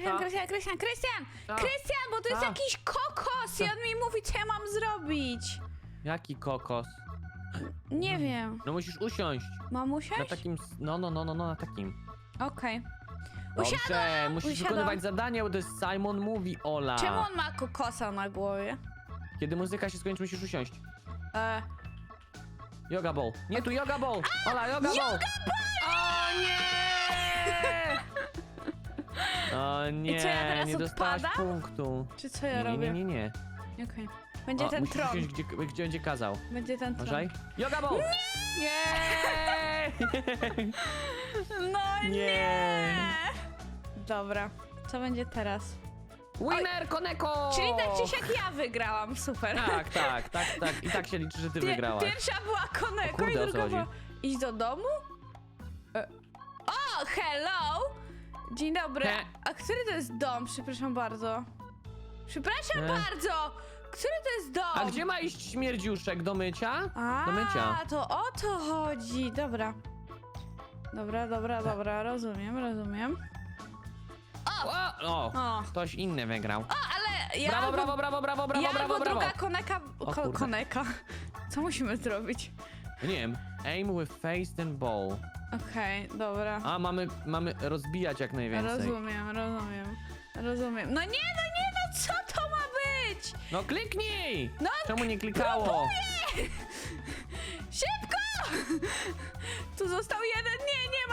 Krystian, Co? Krystian, Krystian, Krystian! Co? Krystian, bo to jest Co? jakiś kokos i on mi mówi, co ja mam zrobić. Jaki kokos? Nie wiem. No musisz usiąść. Mam usiąść? Na takim... s- No, no, no, no, no, na takim. Okej. Dobrze, Usiadłam, musisz usiadłam. wykonywać zadanie, bo to jest Simon Mówi, Ola. Czemu on ma kokosa na głowie? Kiedy muzyka się skończy, musisz usiąść. E, Yoga ball. Nie tu yoga ball. Ola, yoga ball. O nie! O nie, co, ja teraz nie dostałaś odpadam? punktu. czy co ja Nie, nie, robię? nie, nie, nie. Okej. Będzie O, ten musisz tron. usiąść, gdzie, gdzie będzie kazał. Będzie ten tron. Uważaj. Yoga ball! Nie! No nie. Nie. Dobra. Co będzie teraz? Winner Koneko! Czyli tak czy siak ja wygrałam, super. Tak, tak, tak, tak. I tak się liczy, że ty Pie- wygrałaś. Pierwsza była Koneko kurde, i o co druga chodzi? była... Iść do domu? E. O, hello! Dzień dobry. He. A który to jest dom? Przepraszam bardzo. Przepraszam bardzo! Który to jest dom? A gdzie ma iść śmierdziuszek? Do mycia? A, Do mycia. to o to chodzi. Dobra. Dobra, dobra, dobra, rozumiem, rozumiem. O, o, O. ktoś inny wygrał. O, ale ja... Brawo, brawo, brawo, brawo, brawo, ja brawo, brawo. druga koneka... O Ko, koneka. Co musimy zrobić? Nie wiem. Aim with face and ball. Okej, dobra. A, mamy, mamy rozbijać jak najwięcej. Rozumiem, rozumiem. Rozumiem. No nie, no nie, no co to ma być? No kliknij! No, Czemu nie klikało? Szybko! Tu został jeden. Nie, nie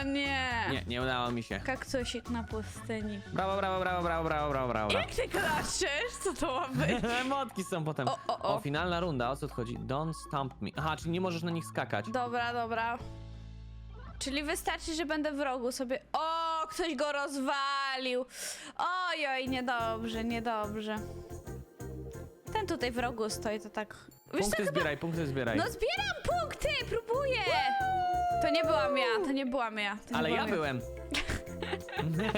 O nie! Nie, nie udało mi się. Kaktusik na pustyni. Brawo, brawo, brawo, brawo, brawo, brawo, brawo. Jak ty klaszczesz? Co to ma być? Emotki są potem. O, o, o. finalna runda, o co tu chodzi? Don't stump me. Aha, czyli nie możesz na nich skakać. Dobra, dobra. Czyli wystarczy, że będę w rogu sobie... O, ktoś go rozwalił! Ojoj, niedobrze, niedobrze. Ten tutaj w rogu stoi, to tak... Wiesz co, Punkty chyba... zbieraj, punkty zbieraj. No zbieram punkty, próbuję! To nie byłam ja, to nie byłam ja. To nie Ale ja byłam byłem. Nie,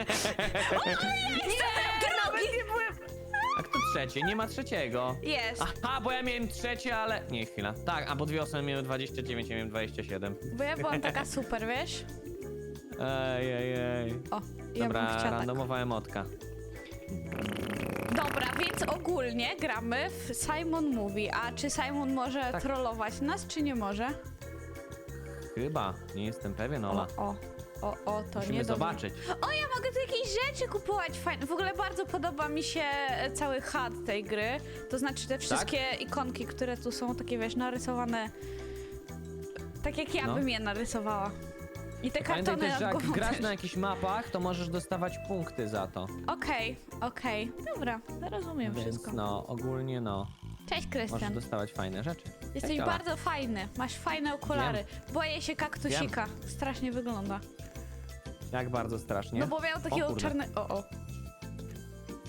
drogi! nie byłem. A kto trzecie? Nie ma trzeciego. Jest, Aha, bo ja miałem trzecie, ale... Nie, chwila. Tak, a bo dwie osoby miały 29, ja miałem 27. bo ja byłam taka super, wiesz? Ej, ej, ej. O, ja bym Dobra, chciała tak. randomowa emotka. Dobra, więc ogólnie gramy w Simon Mówi. A czy Simon może Tak. trollować nas, czy nie może? Chyba, nie jestem pewien, Ola. O, o, o, to Musimy nie zobaczyć. O, ja mogę tu jakieś rzeczy kupować fajne. W ogóle bardzo podoba mi się e, cały HUD tej gry. To znaczy te wszystkie ikonki, które tu są, takie wiesz, narysowane. Tak jak ja No. bym je narysowała. I te Pamiętaj kartony też, nad że jak głową grasz też. na jakichś mapach, to możesz dostawać punkty za to. Okej, okej. Dobra, rozumiem Więc wszystko. no, ogólnie no, Cześć, możesz Krystian. dostawać fajne rzeczy. Jesteś bardzo fajny. Masz fajne okulary. Boję się kaktusika. Strasznie wygląda. Jak bardzo strasznie. No bo miał takiego kurde. czarne... O, o.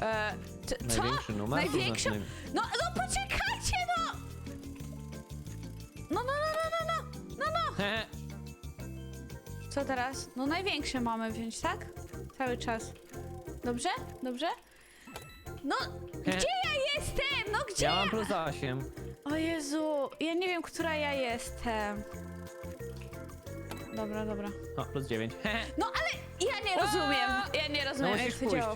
E, c- co? Największy numer? Największy? Znaczy No, no poczekajcie, no! No, no, no, no, no, no, no, no. Hehe. Co teraz? No największe mamy wziąć, tak? Cały czas. Dobrze? Dobrze? No, gdzie ja jestem? No gdzie Ja mam plus 8. O Jezu, ja nie wiem, która ja jestem. Dobra, dobra. O, plus 9. Hehe. No ale ja nie rozumiem. Ja nie No rozumiem, jak musisz to pójść. działa.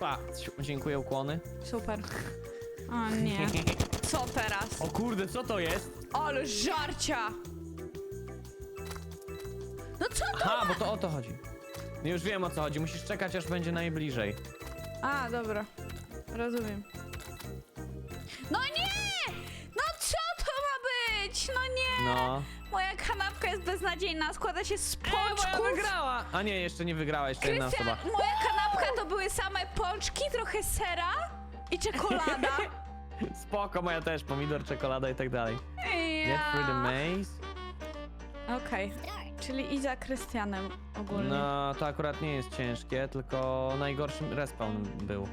Pa, dziękuję, ukłony. Super. O nie. Co teraz? O kurde, co to jest? Ale żarcia! No co to? Ha, bo to o to chodzi. Już wiem o co chodzi, musisz czekać aż będzie najbliżej. A, dobra. Rozumiem. No. Moja kanapka jest beznadziejna, składa się z Ej, bo ja pączków. wygrała! A nie, jeszcze nie wygrała, jeszcze jedna Krystian, osoba. moja kanapka to były same pączki, trochę sera i czekolada. Spoko, moja też, pomidor, czekolada i tak dalej. Get through the Ja. maze. Okej, czyli i za Krystianem ogólnie. No, to akurat nie jest ciężkie, tylko najgorszym respawn był.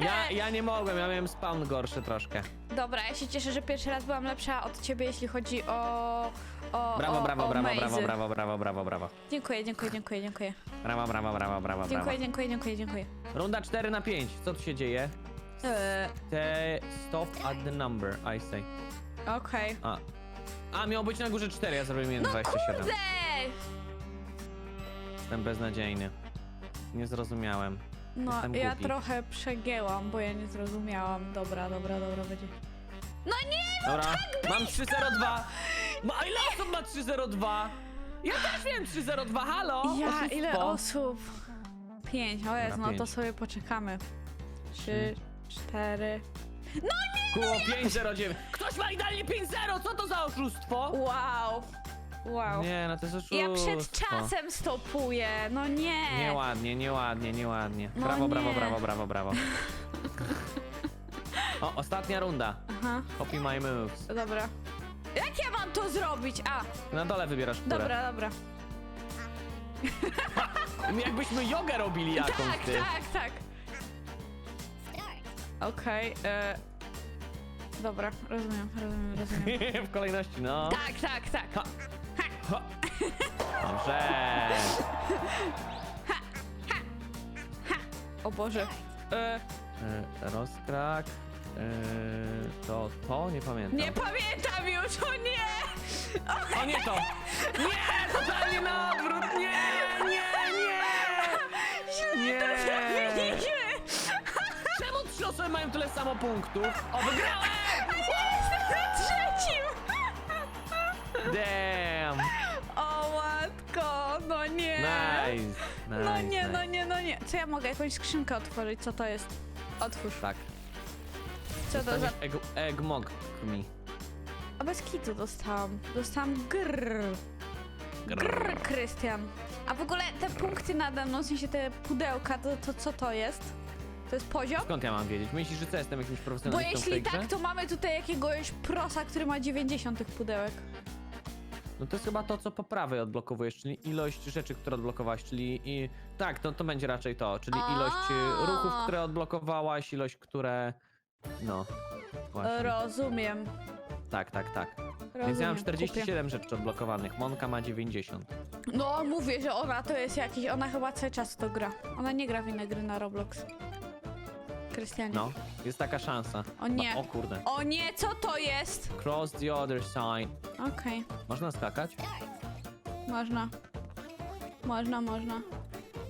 Ja, ja nie mogłem, ja miałem spawn gorszy troszkę. Dobra, ja się cieszę, że pierwszy raz byłam lepsza od ciebie, jeśli chodzi o... o Brawo, o, brawo, o brawo, mazy. brawo, brawo, brawo, brawo, brawo. Dziękuję, dziękuję, dziękuję, dziękuję. Brawo, brawo, brawo, brawo, brawo. Dziękuję, dziękuję, dziękuję, dziękuję. Runda 4 na 5. Co tu się dzieje? Eee, Te stop at the number, I say. Okej. A. A, miało być na górze 4, ja zrobiłem No 27. kurde! Jestem beznadziejny. Nie zrozumiałem. No, Jestem ja głupi. trochę przegięłam, bo ja nie zrozumiałam. Dobra, dobra, dobra, będzie. No nie! Dobra, mam 302. Ma, a ile osób ma 302? Ja też wiem 302, halo? Ja, Oszustwo. ile osób? Pięć, o jest, Dobra, no to pięć. sobie poczekamy. Trzy, cztery. Kuło 509. Ktoś ma idealnie 5-0, co to za oszustwo? Wow! Wow. Nie, no to jest oszustwo. Ja przed czasem stopuję, no nie! Nieładnie, nieładnie, nieładnie. No Brawo, brawo, nie. brawo, brawo, brawo. O, ostatnia runda. Aha, Copy my moves. dobra. Jak ja mam to zrobić? A, Na dole wybierasz które. dobra, dobra. Jakbyśmy jogę robili jakąś, Tak, ty. tak, tak. Okej, e... Dobra, rozumiem, rozumiem, rozumiem. w kolejności, no. tak, tak, tak. Ha. Dobrze. O Boże. E, E, rozkrak. E, to to? Nie pamiętam. nie pamiętam już, o nie! O nie to! Nie! Totalnie na odwrót! Nie! Nie! Nie! Nie! Zrobiliśmy! Czemu trzy osoby mają tyle samo punktów? O, wygrałem! Jestem na trzecim! Damn! Nice! nice No nie, nice. no nie, no nie. Co ja mogę? Jakąś skrzynkę otworzyć? Co to jest? Otwórz. Tak. Co to za... Dostaniesz egg, eggmog mi. A bez kitu dostałam. Dostałam grrr. Grrr, Krystian. A w ogóle te punkty nade mną, w sensie te pudełka, to, to co to jest? To jest poziom? Skąd ja mam wiedzieć? Myślisz, że co, jestem jakimś Bo profesjonalistą w jeśli tej grze? tak, to mamy tutaj jakiegoś prosa, który ma 90 tych pudełek. No to jest chyba to, co po prawej odblokowujesz, czyli ilość rzeczy, które odblokowałaś, czyli i... Tak, to, to będzie raczej to, czyli A. ilość y, ruchów, które odblokowałaś, ilość, które... No, właśnie. Rozumiem. Tak, tak, tak. Rozumiem. Więc ja mam kupię. 47 rzeczy odblokowanych, Monka ma 90. No, mówię, że ona to jest jakiś. Ona chyba cały czas to gra. Ona nie gra w inne gry na Roblox. Krystianie. No, jest taka szansa. O nie. O kurde. O nie, co to jest? Cross the other side. Okej, Można skakać? można. Można, można.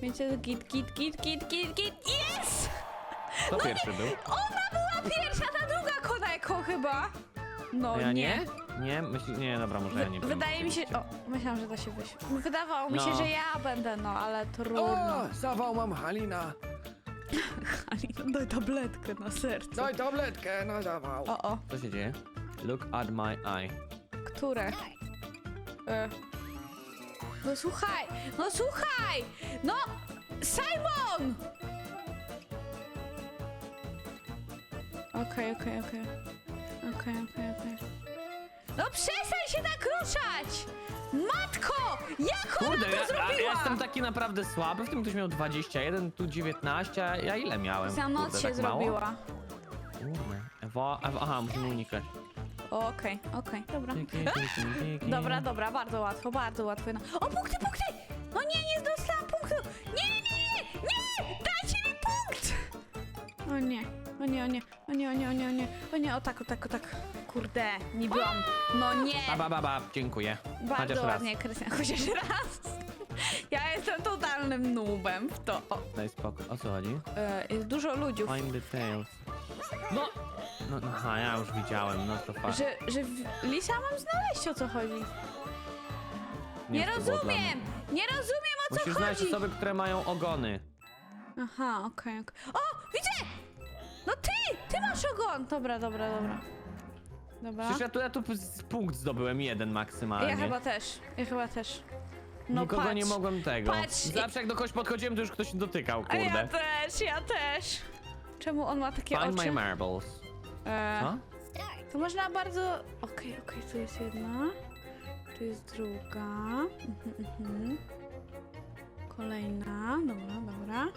Więc jest git, git, git, git, git, git. Yes! Kto pierwszy był? Ona była pierwsza, ta druga koneko chyba. No Ja nie. nie? Nie? Myśl... Nie, dobra, może ja nie. Wydaje mi się. O, myślałam, że da się wyjść. Wydawało mi się, No. że ja będę, no, ale trudno. O, zawał mam Halina. Daj tabletkę na serce. Daj tabletkę na zawał. O, o, Co się dzieje? Look at my eye. które? E. No słuchaj, no słuchaj! No! Simon! Okej, okej, okej. Okej, okej, okej. No przestań się tak ruszać! Matko! Jak ona Kurde, to ja, a zrobiła? ja jestem taki naprawdę słaby. W tym ktoś miał 21, tu 19, a ja ile miałem? Za noc Kurde, się tak mało? zrobiła. Kurde. Ewa, Ewa, aha, musimy unikać. Okej, okej, dobra. Dobra, dobra, bardzo łatwo, bardzo łatwo. No. O, punkty, punkty! No nie, nie dostałam punktu! Nie, nie, nie, nie! Dajcie mi punkt! O nie, o nie, o nie, o nie, o nie, o nie, o nie, o nie, o tak, o tak, o tak. Kurde, nie byłam. No nie! Ba, ba, ba, ba, dziękuję. Bardzo Chociaż raz. ładnie, Krystian, chociaż raz. Ja jestem totalnym noobem w to. O, Daj spokój. O co chodzi? e, jest dużo ludziów. Find details. No! No, no, aha, ja już widziałem, no to fakt. Że, że w- Lisa mam znaleźć o co chodzi. Nie, to było dla mnie. rozumiem! Nie rozumiem o co Musisz znaleźć chodzi! osoby, które mają ogony. Aha, okej, okej. O, widzę! No ty! Ty masz ogon! Dobra, dobra, dobra. Dobra. Przecież ja tu, ja tu z- punkt zdobyłem jeden maksymalnie. Ja chyba też, ja chyba też. No Nikogo patrz. nie mogłem tego. patrz. Zawsze jak do kogoś podchodziłem, to już ktoś dotykał, A ja kurde. też, ja też. Czemu on ma takie Find oczy? my marbles. E, Co? to można bardzo... Okej, okej, tu jest jedna. Tu jest druga. Mhm, mhm. Kolejna, dobra, dobra.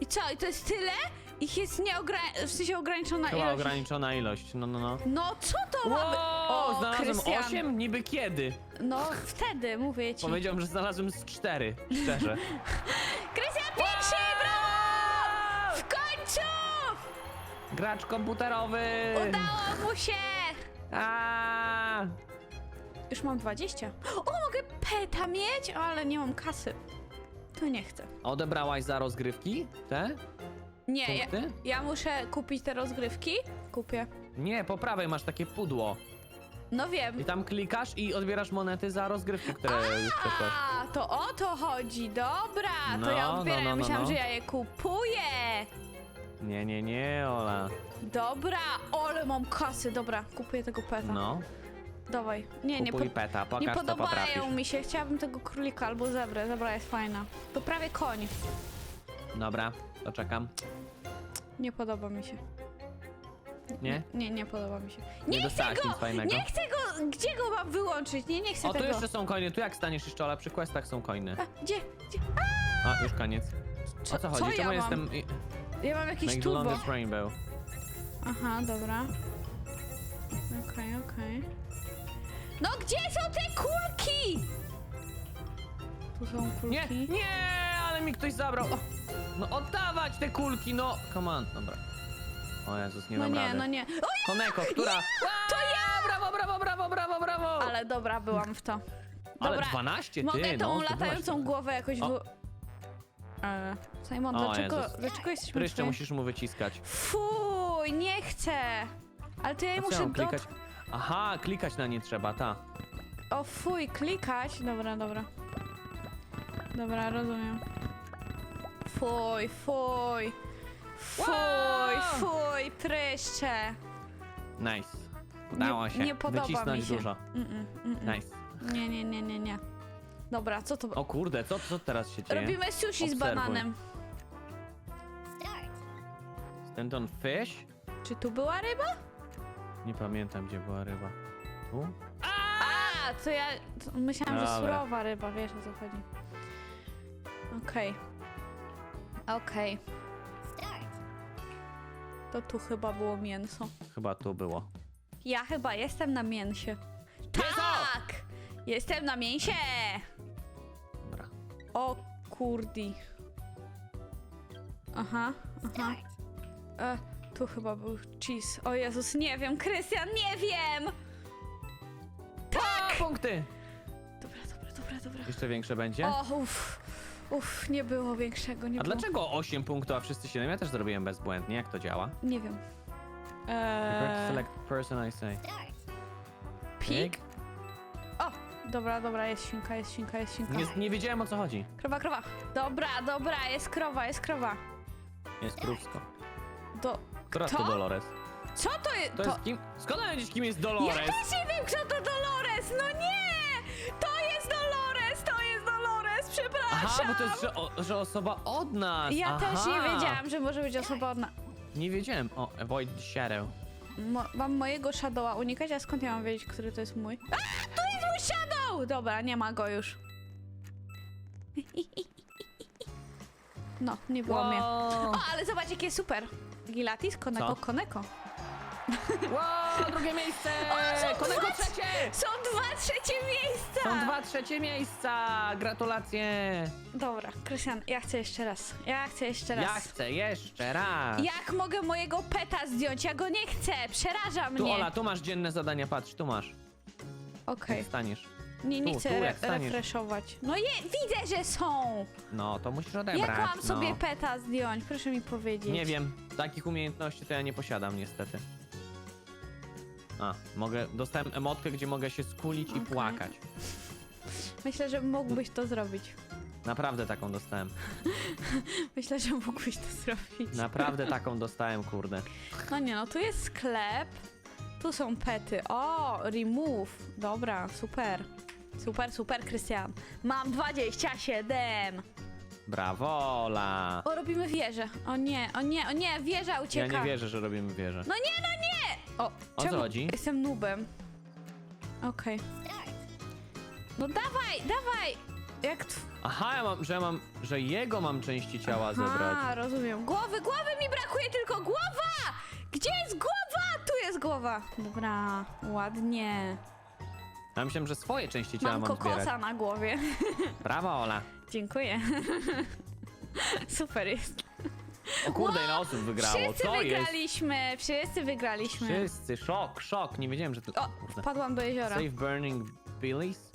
I co, i to jest tyle? Ich jest nieograniczona, w sensie ograniczona Chyba ilość. ograniczona ilość, no, no, no. No co to ma być? Wow, znalazłem Krystian. 8? Niby kiedy? No wtedy, mówię ci. Powiedziałem, że znalazłem z 4, szczerze. Krystian pierwszy, brawo! W końcu! Gracz komputerowy! Udało mu się! A! Już mam 20. O, mogę peta mieć, ale nie mam kasy. To nie chcę. Odebrałaś za rozgrywki te Nie, ja, punkty? ja muszę kupić te rozgrywki? Kupię. Nie, po prawej masz takie pudło. No wiem. I tam klikasz i odbierasz monety za rozgrywki, które już przeszłaś. A, to o to chodzi, dobra, to No, ja no, odbieram, no, no, myślałam, no. że ja je kupuję. Nie, nie, nie, Ola. Dobra, ale mam kasy, dobra, kupuję tego peta. No, Dawaj. Nie, nie, kupuj po, peta, nie pokaż co potrafisz. podobają mi się, chciałabym tego królika albo zebrę, zebra jest fajna. To prawie koń, Dobra, to czekam. nie podoba mi się. Nie? Nie, nie podoba mi się. Nie chcę dostałaś go, nic fajnego? nie chcę go, gdzie go mam wyłączyć? Nie, nie chcę O, tu tego. jeszcze są coiny, tu jak staniesz jeszcze, Ola, przy questach są coiny. A, gdzie, gdzie? A, już koniec. O co chodzi? co ja Czemu mam? jestem... i- Ja mam the turbo. rainbow. Aha, dobra. Okej, okej. No gdzie są te kulki? Tu są kulki. Nie, nie, ale mi ktoś zabrał. O, no oddawać te kulki, no. Come on, dobra. O Jezus, nie No dam nie, rady. no nie. O, Koneko, która... To ja! Brawo, brawo, brawo, brawo, brawo! Ale dobra, byłam w to. Ale Dobra, 12 ty, Mogę tą no, zdobyłaś latającą to. głowę jakoś O. wy... E, Simon, O dlaczego, Jezus. dlaczego jesteśmy Pryszcze tutaj? musisz mu wyciskać. Fuj, nie chcę. Ale to ja jej A co muszę mam do... klikać? Aha, klikać na nie trzeba, ta. O fuj, klikać. Dobra, dobra. Dobra, rozumiem. Fuj, fuj. Fuj, Wow! fuj, pryszcze. Nice. Udało Nie- się. nie podoba Wycisnąć mi się. dużo. Mm-mm, mm-mm. Nice. Nie, nie, nie, nie, nie. Dobra, co to... O kurde, co, co teraz się dzieje? Robimy sushi z Obserwuj. bananem. Stanton Fish? Czy tu była ryba? Nie pamiętam, gdzie była ryba. Tu? A, to ja to myślałam, że Dobra. surowa ryba, wiesz o co chodzi. Okej. Okej. To tu chyba było mięso. Chyba tu było. Ja chyba jestem na mięsie. Tak! Jestem na mięsie! Dobra. O kurdi. Aha, aha. E, tu chyba był cheese. O Jezus, nie wiem, Krystian, nie wiem! Tak! punkty! Dobra, dobra, dobra, dobra. Jeszcze większe będzie? O, uff, uff, nie było większego, nie A było. dlaczego 8 punktów, a wszyscy 7? Ja też zrobiłem bezbłędnie. Jak to działa? Nie wiem. Eee... Select person I say. pig? O, dobra, dobra, jest świnka, jest świnka, jest świnka. Nie, nie wiedziałem o co chodzi. Krowa, krowa. Dobra, dobra, jest krowa, jest krowa. Jest krówsko. Do... Kto? to Dolores? Co to jest? To jest kim? Skąd wiedzieć kim jest Dolores? Ja też nie wiem, kto to Dolores! No nie! Aha, bo to jest, że, o, że osoba od nas. Ja Aha. też nie wiedziałam, że może być osoba od na... Nie wiedziałem. O, avoid shadow. Mo mam mojego Shadowa unikać, a skąd ja mam wiedzieć, który to jest mój? A! To jest mój Shadow! Dobra, nie ma go już. No, nie było mnie. Wow. O, ale zobacz, jakie super. Gilatis, Koneko? Koneko. Wow, drugie miejsce! O, są dwa- trzecie! Są dwa trzecie miejsca! Są dwa trzecie miejsca! Gratulacje! Dobra, Krystian, ja chcę jeszcze raz. Ja chcę jeszcze raz. Ja chcę jeszcze raz! Jak mogę mojego peta zdjąć? Ja go nie chcę! Przeraża Tu mnie! Ola, tu masz dzienne zadania, patrz, tu masz. Okej. Jak staniesz. Nie, nie tu, chcę tu, re jak staniesz. refreshować. No je, widzę, że są! No, to musisz odebrać. Jak mam no. sobie peta zdjąć? Proszę mi powiedzieć. Nie wiem, takich umiejętności to ja nie posiadam niestety. A, mogę, dostałem emotkę, gdzie mogę się skulić i płakać. Myślę, że mógłbyś to zrobić. Naprawdę taką dostałem. Myślę, że mógłbyś to zrobić. Naprawdę taką dostałem, kurde. No nie, no tu jest sklep. Tu są pety. O, remove. Dobra, super. Super, super, Krystian. Mam 27. Brawo, Ola! O, robimy wieżę. O nie, o nie, o nie, wieża Ja ucieka. nie wierzę, że robimy wieżę. No nie, no nie! O, O co czemu? chodzi? Jestem nubem. Okej. No dawaj, dawaj! Jak tw... Aha, ja mam, że ja mam, że jego mam części ciała zebrać. A, rozumiem. Głowy, głowy mi brakuje, tylko głowa! Gdzie jest głowa? Tu jest głowa. Dobra, ładnie. Ja myślałem, że swoje części ciała Mam mam, kokosa zbierać. na głowie. Brawo, Ola. Dziękuję. Super jest. O kurde, ile osób wygrało, Wszyscy co jest? wygraliśmy, wszyscy wygraliśmy. Wszyscy, szok, szok, nie wiedziałem, że to... O, kurde. do jeziora. Safe Burning Billies?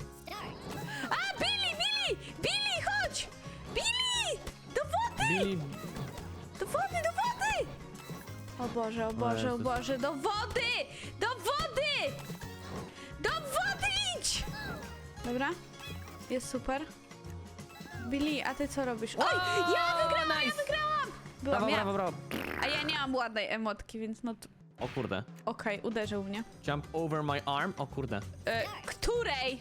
A, Billy, Billy! Billy, chodź! Billy! Do wody! Billy... Do wody, do wody! O Boże, o Boże, o Boże, do wody! Do wody! Do wody idź! Dobra, jest super. Billy, a ty co robisz? Oj, ja wygrałam, ja. Byłam Brawo, ja. brawo, brawo. A ja nie mam ładnej emotki, więc no. O kurde. Okej, uderzył mnie. Jump over my arm. O kurde. E, której?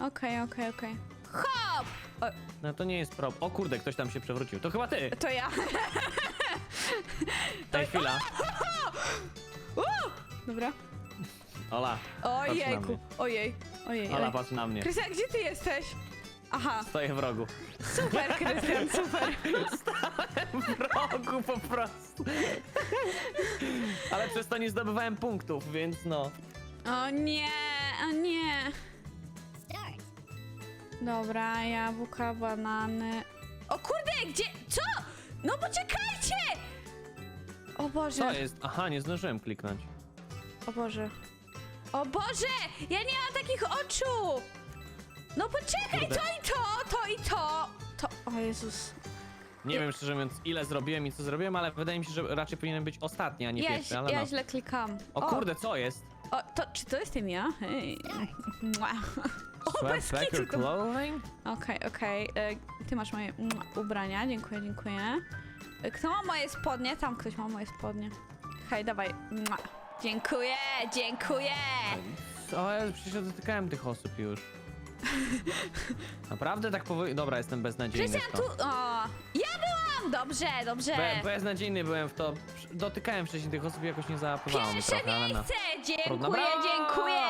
Okej, okej, okej. Hop! O, No to nie jest pro... O kurde, ktoś tam się przewrócił. To chyba ty. to ja. Daj chwila. Uh! Dobra. Ola. na Ojejku. mnie. Ojej. Ojej. Ola, oj. patrz na mnie. Krystian, gdzie ty jesteś? Aha, Stoję w rogu. super, Krystian, super. W rogu po prostu. Ale przez to nie zdobywałem punktów, więc no. O nie, o nie. Dobra, jabłka, banany. O kurde, gdzie? Co? No poczekajcie! O Boże, Co jest? Aha, nie zdążyłem kliknąć. o Boże. O Boże, ja nie mam takich oczu! No poczekaj, Kurde. to i to, to i to. To, o Jezus. Nie wiem szczerze mówiąc ile zrobiłem i co zrobiłem, ale wydaje mi się, że raczej powinien być ostatni, a nie Ja, pierwszy, ale ja no. źle klikam. O kurde, co jest? O, to, czy to jestem ja? Hej. Mua. O, bez kitu to... clothing? Okej, okej. e, Ty masz moje ubrania, dziękuję, dziękuję. E, Kto ma moje spodnie? Tam ktoś ma moje spodnie. Hej, dawaj. Mua. Dziękuję, dziękuję. O, ja przecież ja dotykałem tych osób już. Naprawdę tak powoli... Dobra, jestem beznadziejny w Krystian, to. tu... O, ja byłam! Dobrze, dobrze. Be beznadziejny byłem w to. Dotykałem wcześniej tych osób i jakoś nie załapało mnie Pierwsze trochę, ale no. miejsce! Trudno. Dziękuję, Brawo! dziękuję!